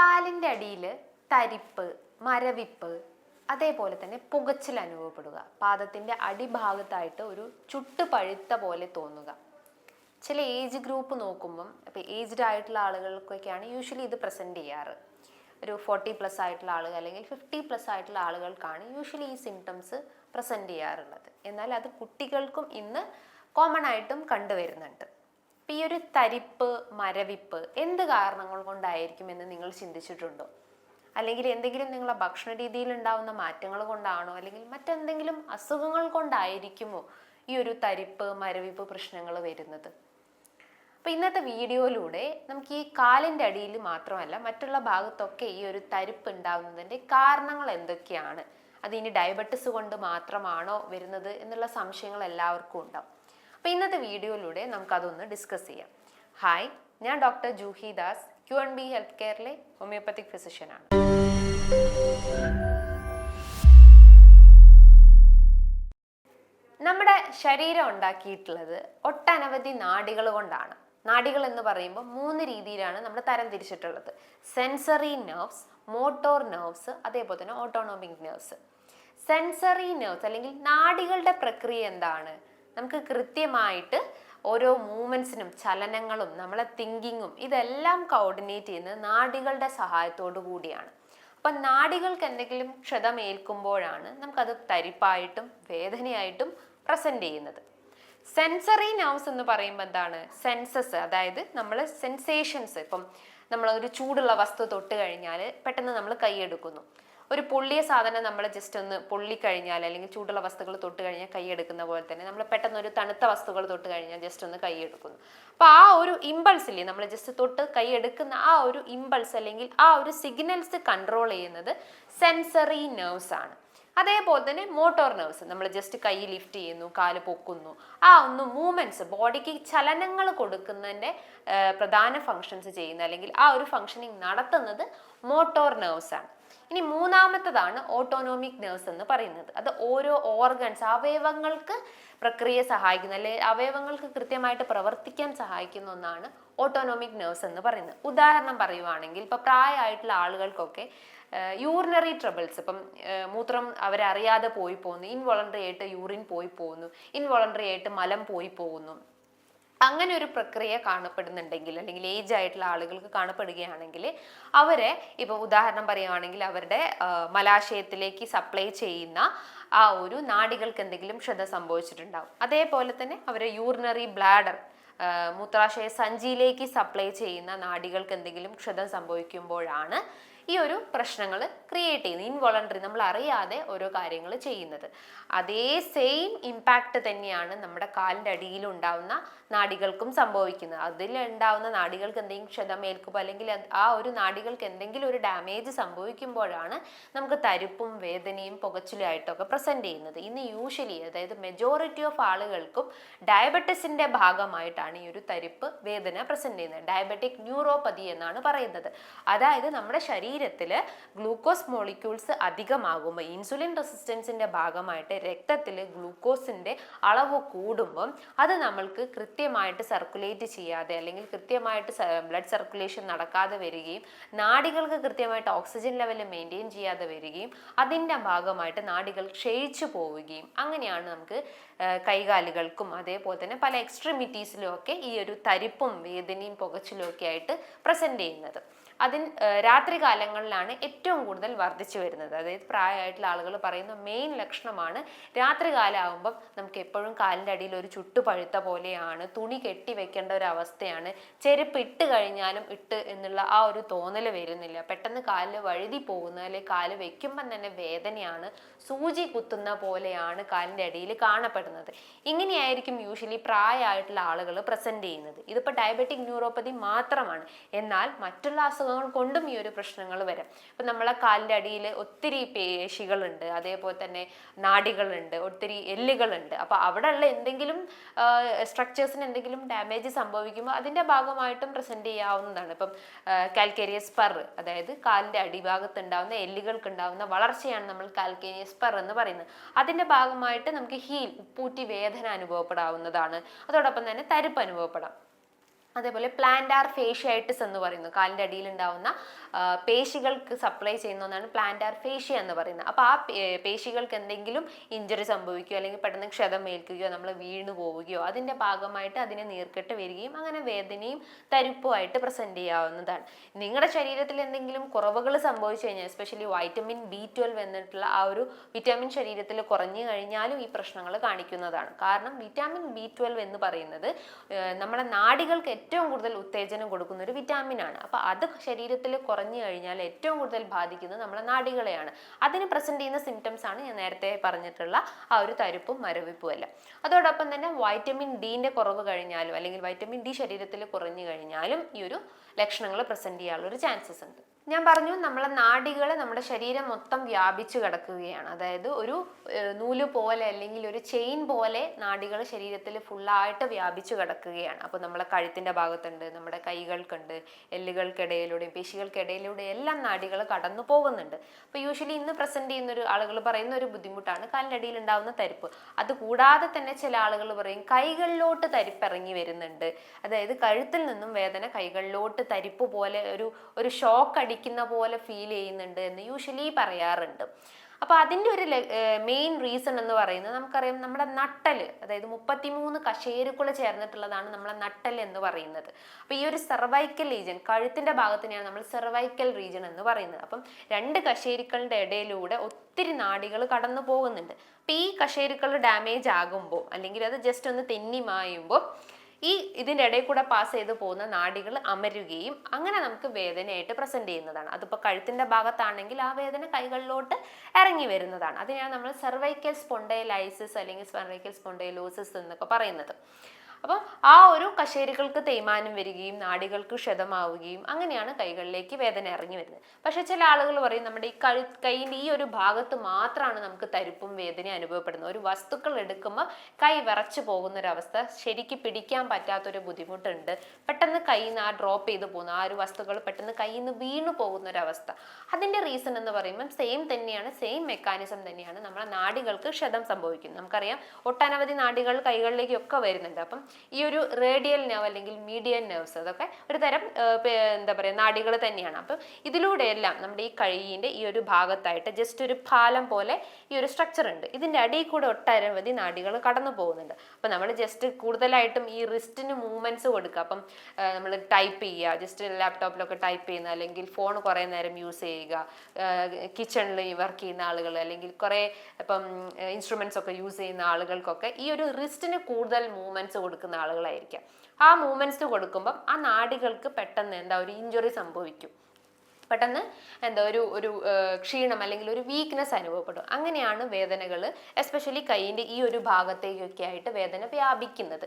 കാലിന്റെ അടിയിൽ തരിപ്പ് മരവിപ്പ് അതേപോലെ തന്നെ പുകച്ചിൽ അനുഭവപ്പെടുക. പാദത്തിന്റെ അടിഭാഗത്തായിട്ട് ഒരു ചുട്ട് പഴുത്ത പോലെ തോന്നുക. ചില ഏജ് ഗ്രൂപ്പ് നോക്കുമ്പം ഇപ്പോൾ ഏജ്ഡ് ആയിട്ടുള്ള ആളുകൾക്കൊക്കെയാണ് യൂഷ്വലി ഇത് പ്രസന്റ് ചെയ്യാറ്. ഒരു ഫോർട്ടി പ്ലസ് ആയിട്ടുള്ള ആളുകൾ അല്ലെങ്കിൽ ഫിഫ്റ്റി പ്ലസ് ആയിട്ടുള്ള ആളുകൾക്കാണ് യൂഷ്വലി ഈ സിംറ്റംസ് പ്രസന്റ് ചെയ്യാറുള്ളത്. എന്നാൽ അത് കുട്ടികൾക്കും ഇന്ന് കോമൺ ആയിട്ടും കണ്ടുവരുന്നുണ്ട്. ഈ ഒരു തരിപ്പ് മരവിപ്പ് എന്ത് കാരണങ്ങൾ കൊണ്ടായിരിക്കും എന്ന് നിങ്ങൾ ചിന്തിച്ചിട്ടുണ്ടോ? അല്ലെങ്കിൽ എന്തെങ്കിലും നിങ്ങളുടെ ഭക്ഷണ രീതിയിൽ ഉണ്ടാവുന്ന മാറ്റങ്ങൾ കൊണ്ടാണോ? അല്ലെങ്കിൽ മറ്റെന്തെങ്കിലും അസുഖങ്ങൾ കൊണ്ടായിരിക്കുമോ ഈ ഒരു തരിപ്പ് മരവിപ്പ് പ്രശ്നങ്ങൾ വരുന്നത്? അപ്പോൾ ഇന്നത്തെ വീഡിയോയിലൂടെ നമുക്ക് ഈ കാലിന്റെ അടിയിൽ മാത്രമല്ല മറ്റുള്ള ഭാഗത്തൊക്കെ ഈ ഒരു തരിപ്പ് ഉണ്ടാകുന്നതിന്റെ കാരണങ്ങൾ എന്തൊക്കെയാണ്? അത് ഇനി ഡയബറ്റിസ് കൊണ്ട് മാത്രമാണോ വരുന്നത് എന്നുള്ള സംശയങ്ങൾ എല്ലാവർക്കും ഉണ്ടാവും. അപ്പോൾ ഇന്നത്തെ വീഡിയോയിലൂടെ നമുക്കതൊന്ന് ഡിസ്കസ് ചെയ്യാം. ഹായ് ഞാൻ doctor Juhi Das Q N B health കെയറിലെ homeopathic ഫിസിഷ്യനാണ് നമ്മുടെ ശരീരം ഉണ്ടാക്കിയിട്ടുള്ളത് ഒട്ടനവധി നാടികൾ കൊണ്ടാണ്. നാടികൾ എന്ന് പറയുമ്പോൾ മൂന്ന് രീതിയിലാണ് നമ്മൾ തരം തിരിച്ചിട്ടുള്ളത്. സെൻസറി നെർവ്സ് മോട്ടോർ നെർവ്സ് അതേപോലെ തന്നെ ഓട്ടോണോമിക് നെർവ്സ് സെൻസറി നെർവ്സ് അല്ലെങ്കിൽ നാടികളുടെ പ്രക്രിയ എന്താണ്? നമുക്ക് കൃത്യമായിട്ട് ഓരോ മൂവ്മെന്റ്സിനും ചലനങ്ങളും നമ്മളെ തിങ്കിങ്ങും ഇതെല്ലാം കോർഡിനേറ്റ് ചെയ്യുന്നത് നാഡികളുടെ സഹായത്തോടു കൂടിയാണ്. അപ്പം നാഡികൾക്ക് എന്തെങ്കിലും ക്ഷതമേൽക്കുമ്പോഴാണ് നമുക്കത് തരിപ്പായിട്ടും വേദനയായിട്ടും പ്രസന്റ് ചെയ്യുന്നത്. സെൻസറി നൗസ് എന്ന് പറയുമ്പോൾ എന്താണ്? സെൻസസ് അതായത് നമ്മൾ സെൻസേഷൻസ് ഇപ്പം നമ്മൾ ഒരു ചൂടുള്ള വസ്തു തൊട്ട് കഴിഞ്ഞാൽ പെട്ടെന്ന് നമ്മൾ കൈയെടുക്കുന്നു ഒരു പൊള്ളിയ സാധനം നമ്മൾ ജസ്റ്റ് ഒന്ന് പൊള്ളിക്കഴിഞ്ഞാൽ അല്ലെങ്കിൽ ചൂടുള്ള വസ്തുക്കൾ തൊട്ട് കഴിഞ്ഞാൽ കൈയെടുക്കുന്ന പോലെ തന്നെ നമ്മൾ പെട്ടെന്ന് ഒരു തണുത്ത വസ്തുക്കൾ തൊട്ട് കഴിഞ്ഞാൽ ജസ്റ്റ് ഒന്ന് കൈയെടുക്കുന്നു അപ്പോൾ ആ ഒരു ഇമ്പൾസ് ഇല്ലേ നമ്മൾ ജസ്റ്റ് തൊട്ട് കൈയെടുക്കുന്ന ആ ഒരു ഇമ്പൾസ് അല്ലെങ്കിൽ ആ ഒരു സിഗ്നൽസ് കൺട്രോൾ ചെയ്യുന്നത് സെൻസറി നെർവ്സ് ആണ്. അതേപോലെ തന്നെ മോട്ടോർ നെർവ്സ് നമ്മൾ ജസ്റ്റ് കൈ ലിഫ്റ്റ് ചെയ്യുന്നു കാൽ പൊക്കുന്നു. ആ ഒന്ന് മൂവ്മെന്റ്സ് ബോഡിക്ക് ചലനങ്ങൾ കൊടുക്കുന്നതിന്റെ പ്രധാന ഫങ്ഷൻസ് ചെയ്യുന്ന അല്ലെങ്കിൽ ആ ഒരു ഫങ്ഷനിങ് നടത്തുന്നത് മോട്ടോർ നെർവ്സ് ആണ്. ഇനി മൂന്നാമത്തതാണ് ഓട്ടോണോമിക് നെർവ്സ് എന്ന് പറയുന്നത്. അത് ഓരോ ഓർഗൻസ് അവയവങ്ങൾക്ക് പ്രക്രിയയെ സഹായിക്കുന്ന അല്ലെ അവയവങ്ങൾക്ക് കൃത്യമായിട്ട് പ്രവർത്തിക്കാൻ സഹായിക്കുന്ന ഒന്നാണ് ഓട്ടോണോമിക് നെർവ്സ് എന്ന് പറയുന്നത്. ഉദാഹരണം പറയുവാണെങ്കിൽ ഇപ്പോൾ പ്രായമായിട്ടുള്ള ആളുകൾക്കൊക്കെ യൂറിനറി ട്രബിൾസ് ഇപ്പം മൂത്രം അവരറിയാതെ പോയി പോകുന്നു ഇൻവോളണ്ടറി ആയിട്ട് യൂറിൻ പോയി പോകുന്നു ഇൻവോളണ്ടറി ആയിട്ട് മലം പോയി പോകുന്നു അങ്ങനെ ഒരു പ്രക്രിയ കാണപ്പെടുന്നുണ്ടെങ്കിൽ അല്ലെങ്കിൽ ഏജ് ആയിട്ടുള്ള ആളുകൾക്ക് കാണപ്പെടുകയാണെങ്കിൽ അവരെ ഇപ്പോൾ ഉദാഹരണം പറയുകയാണെങ്കിൽ അവരുടെ മലാശയത്തിലേക്ക് സപ്ലൈ ചെയ്യുന്ന ആ ഒരു നാടികൾക്ക് എന്തെങ്കിലും ക്ഷത സംഭവിച്ചിട്ടുണ്ടാവും. അതേപോലെ തന്നെ അവരെ യൂറിനറി ബ്ലാഡർ മൂത്രാശയ സഞ്ചിയിലേക്ക് സപ്ലൈ ചെയ്യുന്ന നാടികൾക്ക് എന്തെങ്കിലും ക്ഷതം സംഭവിക്കുമ്പോഴാണ് ഈ ഒരു പ്രശ്നങ്ങൾ ക്രിയേറ്റ് ചെയ്യുന്നത് ഇൻവോളണ്ടറി നമ്മൾ അറിയാതെ ഓരോ കാര്യങ്ങൾ ചെയ്യുന്നത്. അതേ സെയിം ഇമ്പാക്റ്റ് തന്നെയാണ് നമ്മുടെ കാലിന്റെ അടിയിൽ ഉണ്ടാവുന്ന നാടികൾക്കും സംഭവിക്കുന്നത്. അതിൽ ഉണ്ടാവുന്ന നാഡികൾക്ക് എന്തെങ്കിലും ക്ഷതമേൽക്കുമ്പോൾ അല്ലെങ്കിൽ ആ ഒരു നാടികൾക്ക് എന്തെങ്കിലും ഒരു ഡാമേജ് സംഭവിക്കുമ്പോഴാണ് നമുക്ക് തരിപ്പും വേദനയും പുകച്ചിലും ആയിട്ടൊക്കെ പ്രസന്റ് ചെയ്യുന്നത്. ഇന്ന് യൂഷ്വലി അതായത് മെജോറിറ്റി ഓഫ് ആളുകൾക്കും ഡയബറ്റിസിന്റെ ഭാഗമായിട്ടാണ് ഈ ഒരു തരിപ്പ് വേദന പ്രസന്റ് ചെയ്യുന്നത്. ഡയബറ്റിക് ന്യൂറോപ്പതി എന്നാണ് പറയുന്നത്. അതായത് നമ്മുടെ ശരീരത്തിൽ ഗ്ലൂക്കോസ് മോളിക്യൂൾസ് അധികമാകുമ്പോൾ ഇൻസുലിൻ റെസിസ്റ്റൻസിന്റെ ഭാഗമായിട്ട് രക്തത്തിൽ ഗ്ലൂക്കോസിന്റെ അളവ് കൂടുമ്പം അത് നമ്മൾക്ക് കൃത്യമായിട്ട് സർക്കുലേറ്റ് ചെയ്യാതെ അല്ലെങ്കിൽ കൃത്യമായിട്ട് ബ്ലഡ് സർക്കുലേഷൻ നടക്കാതെ വരികയും നാടികൾക്ക് കൃത്യമായിട്ട് ഓക്സിജൻ ലെവൽ മെയിന്റെയിൻ ചെയ്യാതെ വരികയും അതിന്റെ ഭാഗമായിട്ട് നാടികൾ ക്ഷയിച്ചു പോവുകയും അങ്ങനെയാണ് നമുക്ക് കൈകാലുകൾക്കും അതേപോലെ തന്നെ പല എക്സ്ട്രിമിറ്റീസിലും ഒക്കെ ഈ ഒരു തരിപ്പും വേദനയും പുകച്ചിലും ഒക്കെ ആയിട്ട് പ്രസന്റ് ചെയ്യുന്നത്. അതിൻ രാത്രി കാലങ്ങളിലാണ് ഏറ്റവും കൂടുതൽ വർദ്ധിച്ചു വരുന്നത്. അതായത് പ്രായമായിട്ടുള്ള ആളുകൾ പറയുന്ന മെയിൻ ലക്ഷണമാണ് രാത്രി കാലമാകുമ്പം നമുക്ക് എപ്പോഴും കാലിന്റെ അടിയിൽ ഒരു ചുട്ടുപഴുത്ത പോലെയാണ് തുണി കെട്ടി വെക്കേണ്ട ഒരു അവസ്ഥയാണ് ചെരുപ്പ് ഇട്ട് കഴിഞ്ഞാലും ഇട്ട് എന്നുള്ള ആ ഒരു തോന്നൽ വരുന്നില്ല. പെട്ടെന്ന് കാലിൽ വഴുതി പോകുന്ന അല്ലെങ്കിൽ കാൽ വെക്കുമ്പം തന്നെ വേദനയാണ് സൂചി കുത്തുന്ന പോലെയാണ് കാലിന്റെ അടിയിൽ കാണപ്പെടുന്നത്. ഇങ്ങനെയായിരിക്കും യൂഷ്വലി പ്രായമായിട്ടുള്ള ആളുകൾ പ്രസന്റ് ചെയ്യുന്നത്. ഇതിപ്പോൾ ഡയബറ്റിക് ന്യൂറോപ്പതി മാത്രമാണ്. എന്നാൽ മറ്റുള്ള അസുഖങ്ങൾ കൊണ്ടും ഈ ഒരു പ്രശ്നങ്ങൾ വരും. ഇപ്പം നമ്മളെ കാലിന്റെ അടിയിൽ ഒത്തിരി പേശികളുണ്ട് അതേപോലെ തന്നെ നാടികളുണ്ട് ഒത്തിരി എല്ലുകളുണ്ട്. അപ്പോൾ അവിടെയുള്ള എന്തെങ്കിലും സ്ട്രക്ചേഴ്സിന് എന്തെങ്കിലും ഡാമേജ് സംഭവിക്കുമ്പോൾ അതിന്റെ ഭാഗമായിട്ടും പ്രസന്റ് ചെയ്യാവുന്നതാണ്. ഇപ്പം കാൽക്കേരിയസ് പെർ അതായത് കാലിന്റെ അടിഭാഗത്ത് ഉണ്ടാവുന്ന എല്ലുകൾക്ക് ഉണ്ടാവുന്ന വളർച്ചയാണ് നമ്മൾ കാൽക്കേരിയസ് പെർ എന്ന് പറയുന്നത്. അതിന്റെ ഭാഗമായിട്ട് നമുക്ക് ഹീൽ ഉപ്പൂറ്റി വേദന അനുഭവപ്പെടാവുന്നതാണ്. അതോടൊപ്പം തന്നെ തരിപ്പ് അനുഭവപ്പെടാം. അതേപോലെ പ്ലാന്റാർ ഫേഷ്യായിട്ടിസ് എന്ന് പറയുന്നു. കാലിന്റെ അടിയിൽ ഉണ്ടാവുന്ന പേശികൾക്ക് സപ്ലൈ ചെയ്യുന്ന ഒന്നാണ് പ്ലാന്റാർ ഫേഷ്യ എന്ന് പറയുന്നത്. അപ്പോൾ ആ പേശികൾക്ക് എന്തെങ്കിലും ഇഞ്ചറി സംഭവിക്കുകയോ അല്ലെങ്കിൽ പെട്ടെന്ന് ക്ഷതം ഏൽക്കുകയോ നമ്മൾ വീണു പോവുകയോ അതിന്റെ ഭാഗമായിട്ട് അതിനെ നീർക്കെട്ട് വരികയും അങ്ങനെ വേദനയും തരിപ്പുമായിട്ട് പ്രസന്റ് ചെയ്യാവുന്നതാണ്. നിങ്ങളുടെ ശരീരത്തിൽ എന്തെങ്കിലും കുറവുകൾ സംഭവിച്ചു കഴിഞ്ഞാൽ എസ്പെഷ്യലി വൈറ്റമിൻ ബി ട്വൽവ് എന്നിട്ടുള്ള ആ ഒരു വിറ്റാമിൻ ശരീരത്തിൽ കുറഞ്ഞു കഴിഞ്ഞാലും ഈ പ്രശ്നങ്ങൾ കാണിക്കുന്നതാണ്. കാരണം വിറ്റാമിൻ ബി ട്വൽവ് എന്ന് പറയുന്നത് നമ്മുടെ നാഡികൾക്ക് ഏറ്റവും കൂടുതൽ ഉത്തേജനം കൊടുക്കുന്ന ഒരു വിറ്റാമിൻ ആണ് അപ്പോൾ അത് ശരീരത്തിൽ കുറഞ്ഞു കഴിഞ്ഞാൽ ഏറ്റവും കൂടുതൽ ബാധിക്കുന്നത് നമ്മുടെ നാടികളെയാണ്. അതിന് പ്രസന്റ് ചെയ്യുന്ന സിംറ്റംസ് ആണ് ഞാൻ നേരത്തെ പറഞ്ഞിട്ടുള്ള ആ ഒരു തരിപ്പും മരവിപ്പും എല്ലാം. അതോടൊപ്പം തന്നെ വൈറ്റമിൻ ഡിന്റെ കുറവ് കഴിഞ്ഞാലും അല്ലെങ്കിൽ വൈറ്റമിൻ ഡി ശരീരത്തിൽ കുറഞ്ഞു കഴിഞ്ഞാലും ഈ ഒരു ലക്ഷണങ്ങൾ പ്രസന്റ് ചെയ്യാനുള്ള ഒരു ചാൻസസ് ഉണ്ട്. ഞാൻ പറഞ്ഞു നമ്മളെ നാടികൾ നമ്മുടെ ശരീരം മൊത്തം വ്യാപിച്ചു കിടക്കുകയാണ്. അതായത് ഒരു നൂൽ പോലെ അല്ലെങ്കിൽ ഒരു ചെയിൻ പോലെ നാടികൾ ശരീരത്തിൽ ഫുള്ളായിട്ട് വ്യാപിച്ചു കിടക്കുകയാണ്. അപ്പോൾ നമ്മളെ കഴുത്തിന്റെ ഭാഗത്തുണ്ട് നമ്മുടെ കൈകൾക്കുണ്ട് എല്ലുകൾക്കിടയിലൂടെയും പേശികൾക്കിടയിലൂടെയും എല്ലാം നാടികൾ കടന്നു പോകുന്നുണ്ട്. അപ്പോൾ യൂഷ്വലി ഇന്ന് പ്രസന്റ് ചെയ്യുന്ന ഒരു ആളുകൾ പറയുന്ന ഒരു ബുദ്ധിമുട്ടാണ് കാലിനടിയിൽ ഉണ്ടാകുന്ന തരിപ്പ്. അത് കൂടാതെ തന്നെ ചില ആളുകൾ പറയും കൈകളിലോട്ട് തരിപ്പ് ഇറങ്ങി വരുന്നുണ്ട്. അതായത് കഴുത്തിൽ നിന്നും വേദന കൈകളിലോട്ട് തരിപ്പ് പോലെ ഒരു ഒരു ഷോക്ക് അടിക്കുന്ന പോലെ ഫീൽ ചെയ്യുന്നുണ്ട് എന്ന് യൂഷ്വലി പറയാറുണ്ട്. അപ്പോൾ അതിന്റെ ഒരു മെയിൻ റീസൺ എന്ന് പറയുന്നത് നമുക്കറിയാം നമ്മുടെ നട്ടൽ അതായത് മുപ്പത്തിമൂന്ന് കശേരുക്കൾ ചേർന്നിട്ടുള്ളതാണ് നമ്മളെ നട്ടൽ എന്ന് പറയുന്നത്. അപ്പോൾ ഈ ഒരു സെർവൈക്കൽ റീജിയൻ കഴുത്തിന്റെ ഭാഗത്തിനെയാണ് നമ്മൾ സെർവൈക്കൽ റീജിയൻ എന്ന് പറയുന്നത്. അപ്പം രണ്ട് കശേരുക്കളുടെ ഇടയിലൂടെ ഒത്തിരി നാടികൾ കടന്നു പോകുന്നുണ്ട്. അപ്പോൾ ഈ കശേരുക്കൾ ഡാമേജ് ആകുമ്പോൾ അല്ലെങ്കിൽ അത് ജസ്റ്റ് ഒന്ന് തെന്നി മായുമ്പോൾ ഈ ഇതിന്റെ ഇടയിൽ കൂടെ പാസ് ചെയ്ത് പോകുന്ന നാടികൾ അമരുകയും അങ്ങനെ നമുക്ക് വേദനയായിട്ട് പ്രസന്റ് ചെയ്യുന്നതാണ്. അതിപ്പോൾ കഴുത്തിന്റെ ഭാഗത്താണെങ്കിൽ ആ വേദന കൈകളിലോട്ട് ഇറങ്ങി വരുന്നതാണ്. അതിനാണ് നമ്മൾ സെർവൈക്കൽ സ്പോണ്ടൈലൈസിസ് അല്ലെങ്കിൽ സെർവൈക്കൽ സ്പോണ്ടൈലോസിസ് എന്നൊക്കെ പറയുന്നത്. അപ്പോൾ ആ ഒരു കശേരികൾക്ക് തേയ്മാനം വരികയും നാടികൾക്ക് ക്ഷതമാവുകയും അങ്ങനെയാണ് കൈകളിലേക്ക് വേദന ഇറങ്ങി വരുന്നത്. പക്ഷേ ചില ആളുകൾ പറയും നമ്മുടെ ഈ കഴു കൈയിന്റെ ഈ ഒരു ഭാഗത്ത് മാത്രമാണ് നമുക്ക് തരിപ്പും വേദനയും അനുഭവപ്പെടുന്നത്. ഒരു വസ്തുക്കൾ എടുക്കുമ്പോൾ കൈ വിറച്ചു പോകുന്ന ഒരു അവസ്ഥ ശരിക്ക് പിടിക്കാൻ പറ്റാത്തൊരു ബുദ്ധിമുട്ടുണ്ട്. പെട്ടെന്ന് കൈ നിന്ന് ആ ഡ്രോപ്പ് ചെയ്ത് പോകുന്ന ആ ഒരു വസ്തുക്കൾ പെട്ടെന്ന് കയ്യിൽ നിന്ന് വീണു പോകുന്ന ഒരു അവസ്ഥ അതിന്റെ റീസൺ എന്ന് പറയുമ്പം സെയിം തന്നെയാണ് സെയിം മെക്കാനിസം തന്നെയാണ് നമ്മളെ നാടികൾക്ക് ക്ഷതം സംഭവിക്കുന്നത്. നമുക്കറിയാം ഒട്ടനവധി നാടികൾ കൈകളിലേക്കൊക്കെ വരുന്നുണ്ട്. അപ്പം ഈ ഒരു റേഡിയൽ നെർവ് അല്ലെങ്കിൽ മീഡിയൻ നെർവ്സ് അതൊക്കെ ഒരു തരം എന്താ പറയുക നാടികൾ തന്നെയാണ്. അപ്പം ഇതിലൂടെയെല്ലാം നമ്മുടെ ഈ കഴിയിന്റെ ഈ ഒരു ഭാഗത്തായിട്ട് ജസ്റ്റ് ഒരു പാലം പോലെ ഈ ഒരു സ്ട്രക്ചർ ഉണ്ട്. ഇതിന്റെ അടിയിൽ കൂടെ ഒട്ടനവധി നാടികൾ കടന്നു പോകുന്നുണ്ട്. അപ്പം നമ്മൾ ജസ്റ്റ് കൂടുതലായിട്ടും ഈ റിസ്റ്റിന് മൂവ്മെന്റ്സ് കൊടുക്കുക. അപ്പം നമ്മൾ ടൈപ്പ് ചെയ്യുക. ജസ്റ്റ് ലാപ്ടോപ്പിലൊക്കെ ടൈപ്പ് ചെയ്യുന്ന അല്ലെങ്കിൽ ഫോൺ കുറേ നേരം യൂസ് ചെയ്യുക. കിച്ചണിൽ വർക്ക് ചെയ്യുന്ന ആളുകൾ അല്ലെങ്കിൽ കുറേ ഇപ്പം ഇൻസ്ട്രുമെന്റ്സ് ഒക്കെ യൂസ് ചെയ്യുന്ന ആളുകൾക്കൊക്കെ ഈ ഒരു റിസ്റ്റിന് കൂടുതൽ മൂവ്മെന്റ്സ് കൊടുക്കുന്ന ആളുകളായിരിക്കാം. ആ മൂവ്മെന്റ്സ് കൊടുക്കുമ്പം ആ നാടികൾക്ക് പെട്ടെന്ന് എന്താ ഒരു ഇഞ്ചുറി സംഭവിക്കും. പെട്ടെന്ന് എന്താ ഒരു ഒരു ക്ഷീണം അല്ലെങ്കിൽ ഒരു വീക്ക്നെസ് അനുഭവപ്പെടും. അങ്ങനെയാണ് വേദനകൾ എസ്പെഷ്യലി കൈയിന്റെ ഈ ഒരു ഭാഗത്തേക്കൊക്കെ ആയിട്ട് വേദന വ്യാപിക്കുന്നത്.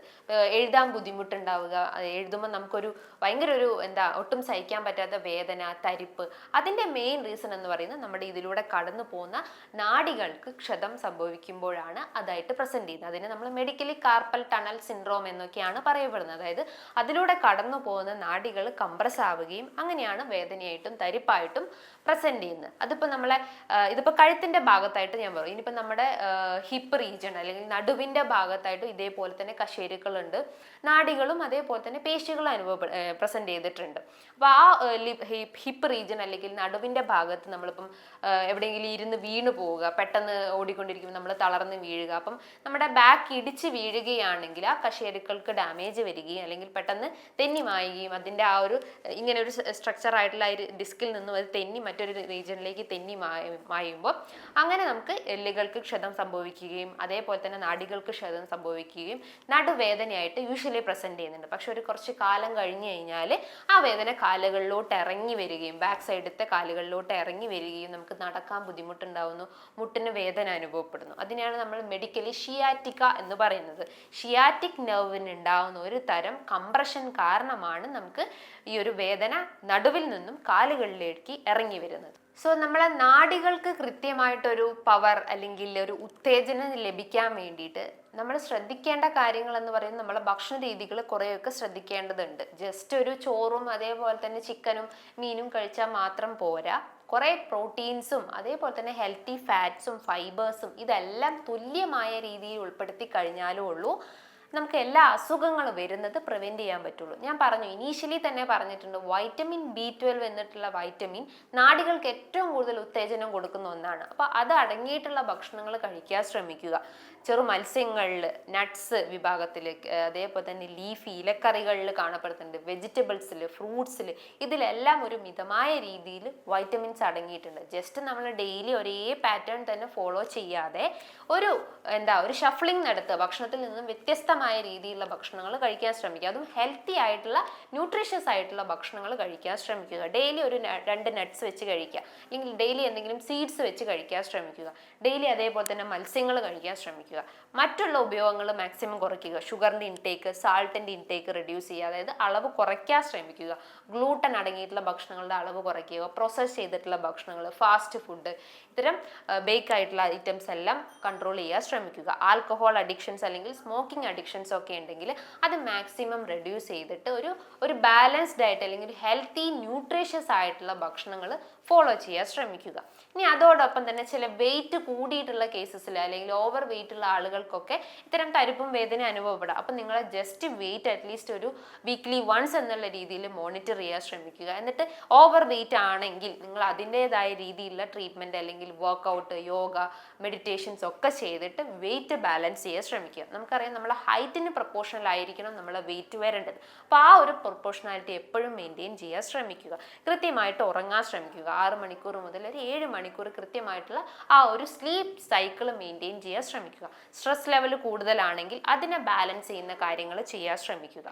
എഴുതാൻ ബുദ്ധിമുട്ടുണ്ടാവുക എഴുതുമ്പോൾ നമുക്കൊരു ഭയങ്കര ഒരു എന്താ ഒട്ടും സഹിക്കാൻ പറ്റാത്ത വേദന തരിപ്പ്. അതിന്റെ മെയിൻ റീസൺ എന്ന് പറയുന്നത് നമ്മുടെ ഇതിലൂടെ കടന്നു പോകുന്ന നാടികൾക്ക് ക്ഷതം സംഭവിക്കുമ്പോഴാണ് അതായിട്ട് പ്രസന്റ് ചെയ്യുന്നത്. അതിന് നമ്മൾ മെഡിക്കലി കാർപ്പൽ ടണൽ സിൻഡ്രോം എന്നൊക്കെയാണ് പറയപ്പെടുന്നത്. അതായത് അതിലൂടെ കടന്നു പോകുന്ന നാടികൾ കംപ്രസ് ആവുകയും അങ്ങനെയാണ് വേദനയായിട്ടും തരിപ്പായിട്ടും പ്രസന്റ് ചെയ്യുന്നത്. അതിപ്പോൾ നമ്മളെ ഇതിപ്പോൾ കഴുത്തിന്റെ ഭാഗത്തായിട്ട് ഞാൻ പറയും. ഇനിയിപ്പോൾ നമ്മുടെ ഹിപ്പ് റീജിയൺ അല്ലെങ്കിൽ നടുവിന്റെ ഭാഗത്തായിട്ടും ഇതേപോലെ തന്നെ കശേരുക്കളുണ്ട്. നാടികളും അതേപോലെ തന്നെ പേശികളും അനുഭവ പ്രസന്റ് ചെയ്തിട്ടുണ്ട്. അപ്പോൾ ആ ഹിപ്പ് റീജിയൺ അല്ലെങ്കിൽ നടുവിന്റെ ഭാഗത്ത് നമ്മളിപ്പം എവിടെയെങ്കിലും ഇരുന്ന് വീണു പോവുക പെട്ടെന്ന് ഓടിക്കൊണ്ടിരിക്കുമ്പോൾ നമ്മൾ തളർന്ന് വീഴുക അപ്പം നമ്മുടെ ബാക്ക് ഇടിച്ച് വീഴുകയാണെങ്കിൽ ആ കശേരുക്കൾക്ക് ഡാമേജ് വരികയും അല്ലെങ്കിൽ പെട്ടെന്ന് തെന്നി മായുകയും അതിന്റെ ആ ഒരു ഇങ്ങനെ ഒരു സ്ട്രക്ചർ ആയിട്ടുള്ള ഡിസ്ക് ഡിസ്കിൽ നിന്നും അത് തെന്നി മറ്റൊരു റീജിയനിലേക്ക് തെന്നി മായ- മായുമ്പോൾ അങ്ങനെ നമുക്ക് എല്ലുകൾക്ക് ക്ഷതം സംഭവിക്കുകയും അതേപോലെ തന്നെ നാടികൾക്ക് ക്ഷതം സംഭവിക്കുകയും നടുവേദനയായിട്ട് യൂഷ്വലി പ്രസന്റ് ചെയ്യുന്നുണ്ട്. പക്ഷെ ഒരു കുറച്ച് കാലം കഴിഞ്ഞ് കഴിഞ്ഞാൽ ആ വേദന കാലുകളിലോട്ട് ഇറങ്ങി വരികയും ബാക്ക് സൈഡത്തെ കാലുകളിലോട്ട് ഇറങ്ങി വരികയും നമുക്ക് നടക്കാൻ ബുദ്ധിമുട്ടുണ്ടാവുന്നു മുട്ടിന് വേദന അനുഭവപ്പെടുന്നു. അതിനെയാണ് നമ്മൾ മെഡിക്കലി ഷിയാറ്റിക്ക എന്ന് പറയുന്നത്. ഷിയാറ്റിക് നെർവിന് ഉണ്ടാവുന്ന ഒരു തരം കംപ്രഷൻ കാരണമാണ് നമുക്ക് ഈ ഒരു വേദന നടുവിൽ നിന്നും കാലുകളിലേക്ക് ഇറങ്ങി വരുന്നത്. സോ നമ്മളെ നാടികൾക്ക് കൃത്യമായിട്ടൊരു പവർ അല്ലെങ്കിൽ ഒരു ഉത്തേജനം ലഭിക്കാൻ വേണ്ടിയിട്ട് നമ്മൾ ശ്രദ്ധിക്കേണ്ട കാര്യങ്ങൾ എന്ന് പറയുന്നത് നമ്മളെ ഭക്ഷണ രീതികൾ കുറേയൊക്കെ ശ്രദ്ധിക്കേണ്ടതുണ്ട്. ജസ്റ്റ് ഒരു ചോറും അതേപോലെ തന്നെ ചിക്കനും മീനും കഴിച്ചാൽ മാത്രം പോരാ. കുറേ പ്രോട്ടീൻസും അതേപോലെ തന്നെ ഹെൽത്തി ഫാറ്റ്സും ഫൈബേഴ്സും ഇതെല്ലാം തുല്യമായ രീതിയിൽ ഉൾപ്പെടുത്തി കഴിഞ്ഞാലേ ഉള്ളൂ. നമുക്ക് എല്ലാ അസുഖങ്ങളും വരുന്നത് പ്രിവെന്റ് ചെയ്യാൻ പറ്റുള്ളൂ. ഞാൻ പറഞ്ഞു ഇനീഷ്യലി തന്നെ പറഞ്ഞിട്ടുണ്ട് വൈറ്റമിൻ ബി ട്വൽവ് എന്നിട്ടുള്ള വൈറ്റമിൻ നാടികൾക്ക് ഏറ്റവും കൂടുതൽ ഉത്തേജനം കൊടുക്കുന്ന ഒന്നാണ്. അപ്പോൾ അത് അടങ്ങിയിട്ടുള്ള ഭക്ഷണങ്ങൾ കഴിക്കാൻ ശ്രമിക്കുക. ചെറു മത്സ്യങ്ങളിൽ നട്ട്സ് വിഭാഗത്തിൽ അതേപോലെ തന്നെ ലീഫി ഇലക്കറികളിൽ കാണപ്പെടുന്നുണ്ട് വെജിറ്റബിൾസിൽ ഫ്രൂട്ട്സിൽ ഇതിലെല്ലാം ഒരു മിതമായ രീതിയിൽ വൈറ്റമിൻസ് അടങ്ങിയിട്ടുണ്ട്. ജസ്റ്റ് നമ്മൾ ഡെയിലി ഒരേ പാറ്റേൺ തന്നെ ഫോളോ ചെയ്യാതെ ഒരു എന്താ ഒരു ഷഫ്ലിംഗ് നടത്തുക. ഭക്ഷണത്തിൽ നിന്നും വ്യത്യസ്തമായ രീതിയിലുള്ള ഭക്ഷണങ്ങൾ കഴിക്കാൻ ശ്രമിക്കുക. അതും ഹെൽത്തി ആയിട്ടുള്ള ന്യൂട്രീഷ്യസ് ആയിട്ടുള്ള ഭക്ഷണങ്ങൾ കഴിക്കാൻ ശ്രമിക്കുക. ഡെയിലി ഒരു രണ്ട് നട്ട്സ് വെച്ച് കഴിക്കുക. അല്ലെങ്കിൽ ഡെയിലി എന്തെങ്കിലും സീഡ്സ് വെച്ച് കഴിക്കാൻ ശ്രമിക്കുക. ഡെയിലി അതേപോലെ തന്നെ മത്സ്യങ്ങൾ കഴിക്കാൻ ശ്രമിക്കുക. മറ്റുള്ള ഉപയോഗങ്ങൾ മാക്സിമം കുറയ്ക്കുക. ഷുഗറിന്റെ ഇൻടേക്ക് സാൾട്ടിന്റെ ഇൻടേക്ക് റെഡ്യൂസ് ചെയ്യുക. അതായത് അളവ് കുറയ്ക്കാൻ ശ്രമിക്കുക. ഗ്ലൂട്ടൻ അടങ്ങിയിട്ടുള്ള ഭക്ഷണങ്ങളുടെ അളവ് കുറയ്ക്കുക. പ്രോസസ്സ് ചെയ്തിട്ടുള്ള ഭക്ഷണങ്ങൾ ഫാസ്റ്റ് ഫുഡ് ഇത്തരം ബേക്ക് ആയിട്ടുള്ള ഐറ്റംസ് എല്ലാം കൺട്രോൾ ചെയ്യാൻ ശ്രമിക്കുക. ആൽക്കഹോൾ അഡിക്ഷൻസ് അല്ലെങ്കിൽ സ്മോക്കിംഗ് അഡിക്ഷൻസ് ഒക്കെ ഉണ്ടെങ്കിൽ അത് മാക്സിമം റെഡ്യൂസ് ചെയ്തിട്ട് ഒരു ഒരു ബാലൻസ്ഡ് ആയിട്ട് അല്ലെങ്കിൽ ഒരു ഹെൽത്തി ന്യൂട്രീഷ്യസ് ആയിട്ടുള്ള ഭക്ഷണങ്ങൾ ഫോളോ ചെയ്യാൻ ശ്രമിക്കുക. ഇനി അതോടൊപ്പം തന്നെ ചില വെയിറ്റ് കൂടിയിട്ടുള്ള കേസസിൽ അല്ലെങ്കിൽ ഓവർ വെയിറ്റ് ഉള്ള ആളുകൾക്കൊക്കെ ഇത്തരം തരിപ്പും വേദന അനുഭവപ്പെടാം. അപ്പം നിങ്ങൾ ജസ്റ്റ് വെയിറ്റ് അറ്റ്ലീസ്റ്റ് ഒരു വീക്ക്ലി വൺസ് എന്നുള്ള രീതിയിൽ മോണിറ്റർ ചെയ്യാൻ ശ്രമിക്കുക. എന്നിട്ട് ഓവർ വെയിറ്റ് ആണെങ്കിൽ നിങ്ങൾ അതിന്റെതായ രീതിയിലുള്ള ട്രീറ്റ്മെന്റ് അല്ലെങ്കിൽ വർക്കൗട്ട് യോഗ മെഡിറ്റേഷൻസ് ഒക്കെ ചെയ്തിട്ട് വെയിറ്റ് ബാലൻസ് ചെയ്യാൻ ശ്രമിക്കുക. നമുക്കറിയാം നമ്മളെ ഹൈറ്റിന് പ്രൊപ്പോർഷണൽ ആയിരിക്കണം നമ്മളെ വെയിറ്റ് വരേണ്ടത്. അപ്പോൾ ആ ഒരു പ്രൊപ്പോർഷണാലിറ്റി എപ്പോഴും മെയിന്റെയിൻ ചെയ്യാൻ ശ്രമിക്കുക. കൃത്യമായിട്ട് ഉറങ്ങാൻ ശ്രമിക്കുക. ആറ് മണിക്കൂർ മുതൽ ഒരു ഏഴ് മണിക്കൂർ കൃത്യമായിട്ടുള്ള ആ ഒരു സ്ലീപ്പ് സൈക്കിൾ മെയിന്റെയിൻ ചെയ്യാൻ ശ്രമിക്കുക. സ്ട്രെസ് ലെവൽ കൂടുതലാണെങ്കിൽ അതിനെ ബാലൻസ് ചെയ്യുന്ന കാര്യങ്ങൾ ചെയ്യാൻ ശ്രമിക്കുക.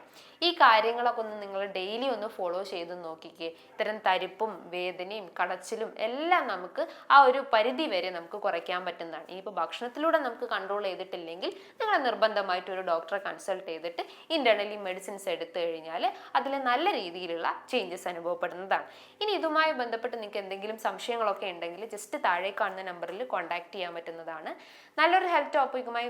ഈ കാര്യങ്ങളൊക്കെ ഒന്ന് നിങ്ങൾ ഡെയിലി ഒന്ന് ഫോളോ ചെയ്ത് നോക്കിക്കേ. ഇത്തരം തരിപ്പും വേദനയും കടച്ചിലും എല്ലാം നമുക്ക് ആ ഒരു പരിധി വരെ നമുക്ക് കുറയ്ക്കാൻ പറ്റുന്നതാണ്. ഇനിയിപ്പോൾ ഭക്ഷണത്തിലൂടെ നമുക്ക് കൺട്രോൾ ചെയ്തിട്ടില്ലെങ്കിൽ നിങ്ങൾ നിർബന്ധമായിട്ട് ഒരു ഡോക്ടറെ കൺസൾട്ട് ചെയ്തിട്ട് ഇന്റേർണലി മെഡിസിൻസ് എടുത്തു കഴിഞ്ഞാൽ അതിൽ നല്ല രീതിയിലുള്ള ചേഞ്ചസ് അനുഭവപ്പെടുന്നതാണ്. ഇനി ഇതുമായി ബന്ധപ്പെട്ട് നിങ്ങൾക്ക് എന്തെങ്കിലും സംശയങ്ങളൊക്കെ ഉണ്ടെങ്കിൽ ജസ്റ്റ് താഴെ കാണുന്ന നമ്പറിൽ കോൺടാക്ട് ചെയ്യാൻ പറ്റുന്നതാണ്. നല്ലൊരു ഹെൽത്ത് ടോപ്പിക്കുമായി